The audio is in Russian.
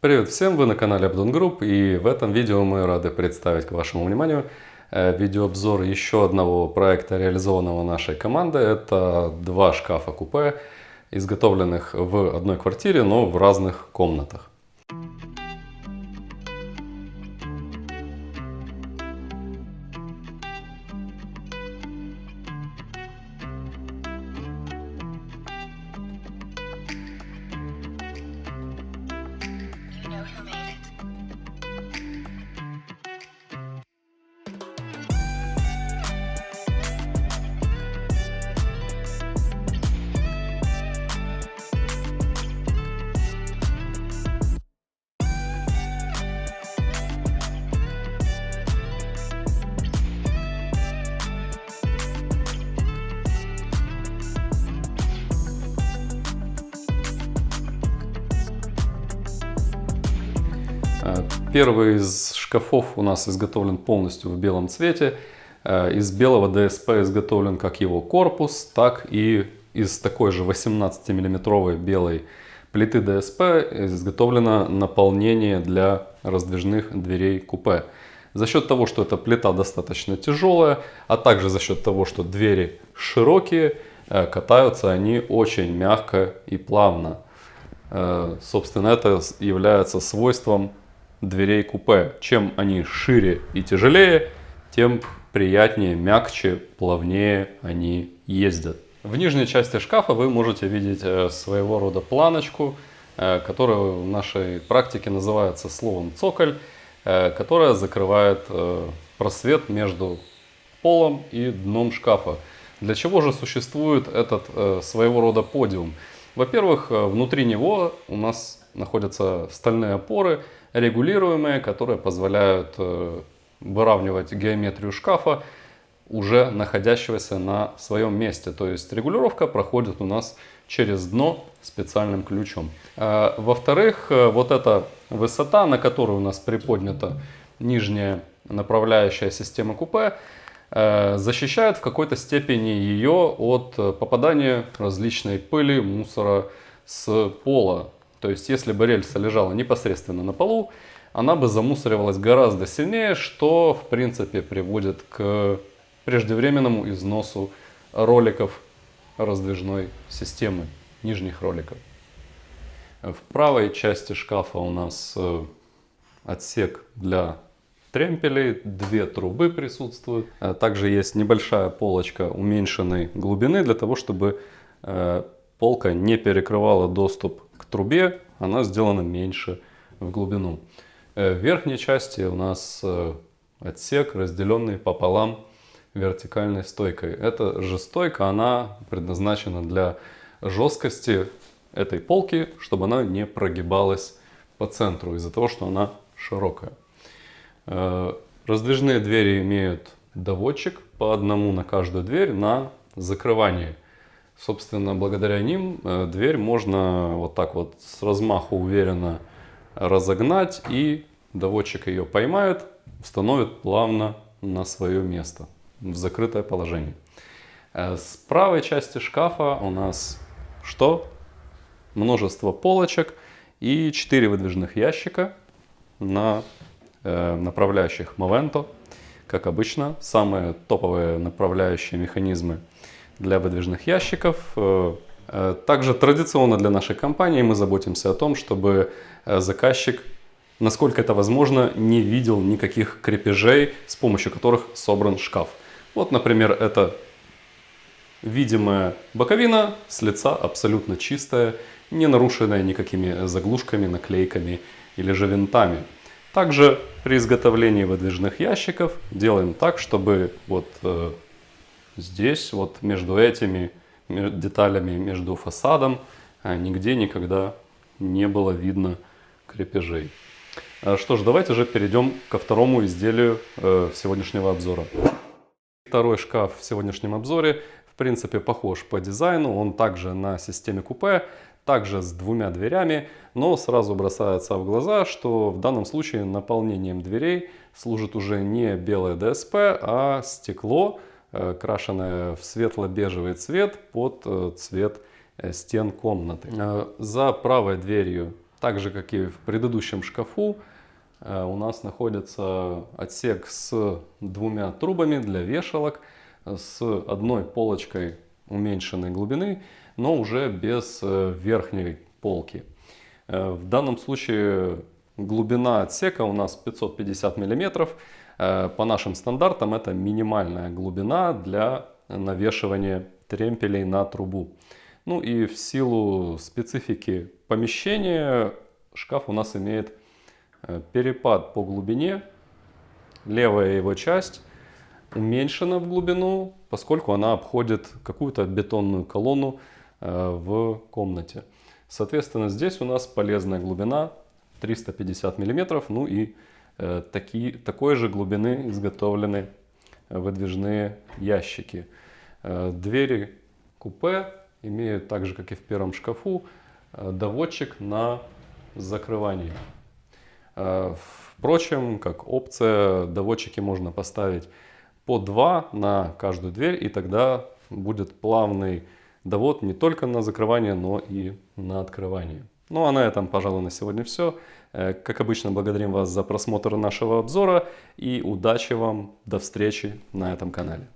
Привет всем, вы на канале Abdon Group и в этом видео мы рады представить к вашему вниманию э, видеообзор еще одного проекта, реализованного нашей командой. Это два шкафа-купе, изготовленных в одной квартире, но в разных комнатах. Первый из шкафов у нас изготовлен полностью в белом цвете. Э, Из белого ДСП изготовлен как его корпус, так и из такой же 18-миллиметровой белой плиты ДСП изготовлено наполнение для раздвижных дверей купе. За счет того, что эта плита достаточно тяжелая, а также за счет того, что двери широкие, э, катаются они очень мягко и плавно. Э, Собственно, это является свойством дверей купе. Чем они шире и тяжелее, тем приятнее, мягче, плавнее они ездят. В нижней части шкафа вы можете видеть э, своего рода планочку, э, которая в нашей практике называется словом цоколь, э, которая закрывает просвет между полом и дном шкафа. Для чего же существует этот своего рода подиум? Во-первых, внутри него у нас находятся стальные опоры, регулируемые, которые позволяют э, выравнивать геометрию шкафа, уже находящегося на своем месте. То есть регулировка проходит у нас через дно специальным ключом. Э, Во-вторых, э, вот эта высота, на которую у нас приподнята нижняя направляющая система купе, защищает в какой-то степени ее от попадания различной пыли, мусора с пола. То есть, если бы рельса лежала непосредственно на полу, она бы замусоривалась гораздо сильнее, что, в принципе, приводит к преждевременному износу роликов раздвижной системы, нижних роликов. В правой части шкафа у нас э, отсек для тремпелей, две трубы присутствуют. Э, Также есть небольшая полочка уменьшенной глубины для того, чтобы э, полка не перекрывала доступ трубе, она сделана меньше в глубину. Э, В верхней части у нас э, отсек, разделенный пополам вертикальной стойкой. Эта же стойка, она предназначена для жесткости этой полки, чтобы она не прогибалась по центру из-за того, что она широкая. Э, Раздвижные двери имеют доводчик по одному на каждую дверь на закрывание. Собственно, благодаря ним э, дверь можно вот так вот с размаху уверенно разогнать и доводчик ее поймает, установит плавно на свое место в закрытое положение. Э, С правой части шкафа у нас что? Множество полочек и 4 выдвижных ящика на э, направляющих Movento. Как обычно, самые топовые направляющие механизмы для выдвижных ящиков. Э, э, Также традиционно для нашей компании мы заботимся о том, чтобы э, заказчик, насколько это возможно, не видел никаких крепежей, с помощью которых собран шкаф. Вот, например, это видимая боковина с лица абсолютно чистая, не нарушенная никакими заглушками, наклейками или же винтами. Также при изготовлении выдвижных ящиков делаем так, чтобы вот здесь, вот между этими деталями, между фасадом, э, нигде никогда не было видно крепежей. Э, Что ж, давайте же перейдем ко второму изделию э, сегодняшнего обзора. Второй шкаф в сегодняшнем обзоре в принципе похож по дизайну. Он также на системе купе, также с двумя дверями, но сразу бросается в глаза, что в данном случае наполнением дверей служит уже не белое ДСП, а стекло, э, крашенное в светло-бежевый цвет под э, цвет э, стен комнаты. За правой дверью Так же, как и в предыдущем шкафу, у нас находится отсек с двумя трубами для вешалок, с одной полочкой уменьшенной глубины, но уже без верхней полки. В данном случае глубина отсека у нас 550 мм. По нашим стандартам это минимальная глубина для навешивания тремпелей на трубу. Ну и в силу специфики помещения шкаф у нас имеет э, перепад по глубине. Левая его часть уменьшена в глубину, поскольку она обходит какую-то бетонную колонну э, в комнате. Соответственно, здесь у нас полезная глубина 350 мм, ну и э, такие, такой же глубины изготовлены выдвижные ящики. Э, Двери купе имеют так же, как и в первом шкафу, э, доводчик на закрывание. Впрочем, как опция, доводчики можно поставить по два на каждую дверь, и тогда будет плавный довод не только на закрывание, но и на открывание. Ну а на этом, пожалуй, на сегодня все. Э, Как обычно, благодарим вас за просмотр нашего обзора и удачи вам, до встречи на этом канале.